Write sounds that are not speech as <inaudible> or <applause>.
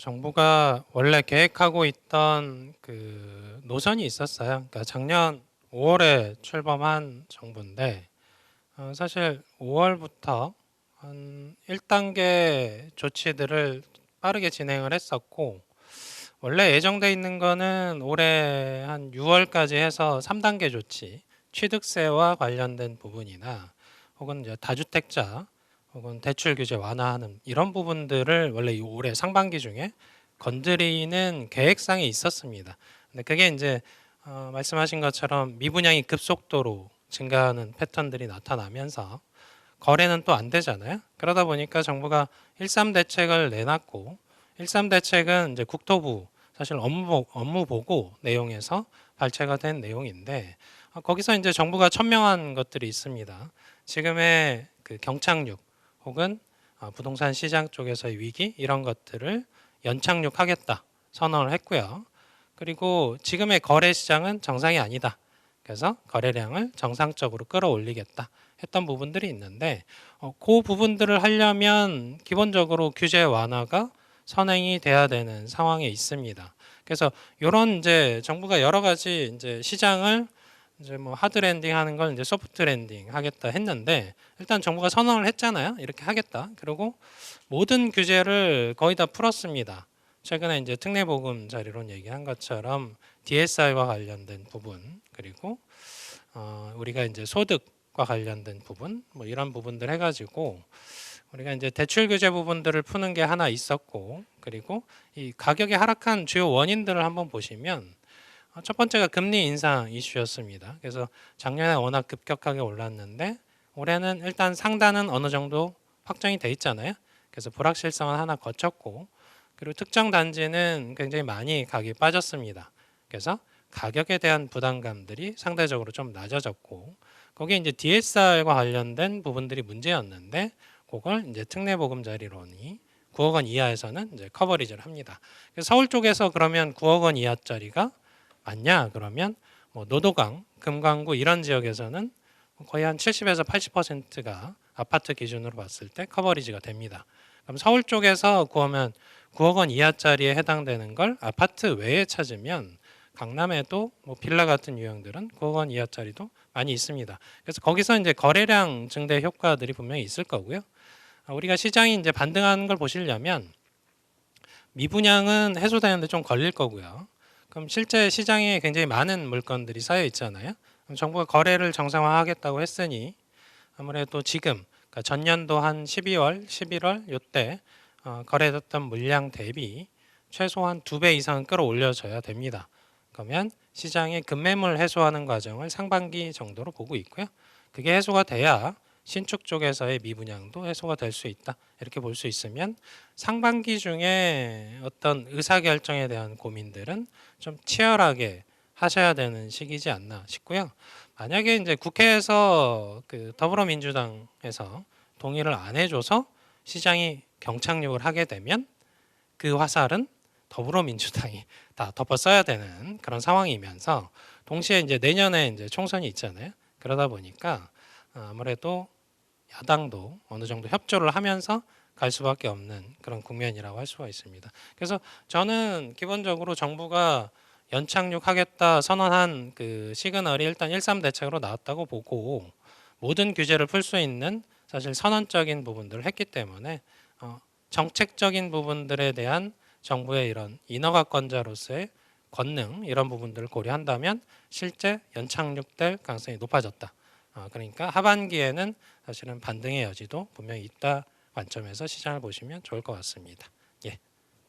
정부가 원래 계획하고 있던 그 노선이 있었어요. 그러니까 작년 5월에 출범한 정부인데 어, 사실 5월부터 한 1단계 조치들을 빠르게 진행을 했었고 원래 예정돼 있는 거는 올해 한 6월까지 해서 3단계 조치 취득세와 관련된 부분이나 혹은 이제 다주택자 혹은 대출 규제 완화하는 이런 부분들을 원래 이 올해 상반기 중에 건드리는 계획상에 있었습니다. 근데 그게 이제 어, 말씀하신 것처럼 미분양이 급속도로 증가하는 패턴들이 나타나면서 거래는 또 안 되잖아요. 그러다 보니까 정부가 13 대책을 내놨고 13 대책은 이제 국토부 사실 업무 업무 보고 내용에서 발췌가 된 내용인데 어, 거기서 이제 정부가 천명한 것들이 있습니다. 지금의 그 경착륙 혹은 어, 부동산 시장 쪽에서의 위기 이런 것들을 연착륙하겠다 선언을 했고요. 그리고 지금의 거래 시장은 정상이 아니다. 그래서 거래량을 정상적으로 끌어올리겠다 했던 부분들이 있는데 어, 그 부분들을 하려면 기본적으로 규제 완화가 선행이 돼야 되는 상황에 있습니다. 그래서 이런 이제 정부가 여러 가지 이제 시장을 이제 뭐 하드 랜딩 하는 걸 이제 소프트 랜딩 하겠다 했는데 일단 정부가 선언을 했잖아요. 이렇게 하겠다. 그리고 모든 규제를 거의 다 풀었습니다. 최근에 이제 특례 보금 자리론 얘기한 것처럼 DSR과 관련된 부분 그리고 어, 우리가 이제 소득과 관련된 부분 뭐 이런 부분들 해가지고 우리가 이제 대출 규제 부분들을 푸는 게 하나 있었고 그리고 이 가격이 하락한 주요 원인들을 한번 보시면 어, 첫 번째가 금리 인상 이슈였습니다. 그래서 작년에 워낙 급격하게 올랐는데 올해는 일단 상단은 어느 정도 확정이 돼 있잖아요. 그래서 불확실성은 하나 거쳤고 그리고 특정 단지는 굉장히 많이 가격이 빠졌습니다. 그래서 가격에 대한 부담감들이 상대적으로 좀 낮아졌고 거기에 이제 DSR과 관련된 부분들이 문제였는데 그걸 이제 특례 보금자리론이 9억 원 이하에서는 이제 커버리지를 합니다. 서울 쪽에서 그러면 9억 원 이하짜리가 맞냐? 그러면 뭐 노도강, 금강구 이런 지역에서는 거의 한 70에서 80%가 아파트 기준으로 봤을 때 커버리지가 됩니다. 그럼 서울 쪽에서 구하면 9억 원 이하짜리에 해당되는 걸 아파트 외에 찾으면 강남에도 뭐 빌라 같은 유형들은 9억 원 이하짜리도 많이 있습니다. 그래서 거기서 이제 거래량 증대 효과들이 분명히 있을 거고요. 아, 우리가 시장이 이제 반등하는 걸 보시려면 미분양은 해소되는데 좀 걸릴 거고요. 그럼 실제 시장에 굉장히 많은 물건들이 쌓여 있잖아요. 그럼 정부가 거래를 정상화하겠다고 했으니 아무래도 지금 그러니까 전년도 한 12월, 11월 요때 어, 거래됐던 물량 대비 최소한 두 배 이상은 끌어올려져야 됩니다. 그러면 시장의 급매물 해소하는 과정을 상반기 정도로 보고 있고요. 그게 해소가 돼야 신축 쪽에서의 미분양도 해소가 될 수 있다. 이렇게 볼 수 있으면 상반기 중에 어떤 의사 결정에 대한 고민들은 좀 치열하게 하셔야 되는 시기지 않나 싶고요. 만약에 이제 국회에서 그 더불어민주당에서 동의를 안 해줘서 시장이 경착륙을 하게 되면 그 화살은 더불어민주당이 <laughs> 다 덮어 써야 되는 그런 상황이면서 동시에 이제 내년에 이제 총선이 있잖아요. 그러다 보니까 어, 아무래도 야당도 어느 정도 협조를 하면서 갈 수밖에 없는 그런 국면이라고 할 수가 있습니다. 그래서 저는 기본적으로 정부가 연착륙하겠다 선언한 그 시그널이 일단 13 대책으로 나왔다고 보고 모든 규제를 풀 수 있는 사실 선언적인 부분들을 했기 때문에 어, 정책적인 부분들에 대한 정부의 이런 인허가권자로서의 권능 이런 부분들을 고려한다면 실제 연착륙될 가능성이 높아졌다. 어, 그러니까 하반기에는 사실은 반등의 여지도 분명히 있다 관점에서 시장을 보시면 좋을 것 같습니다.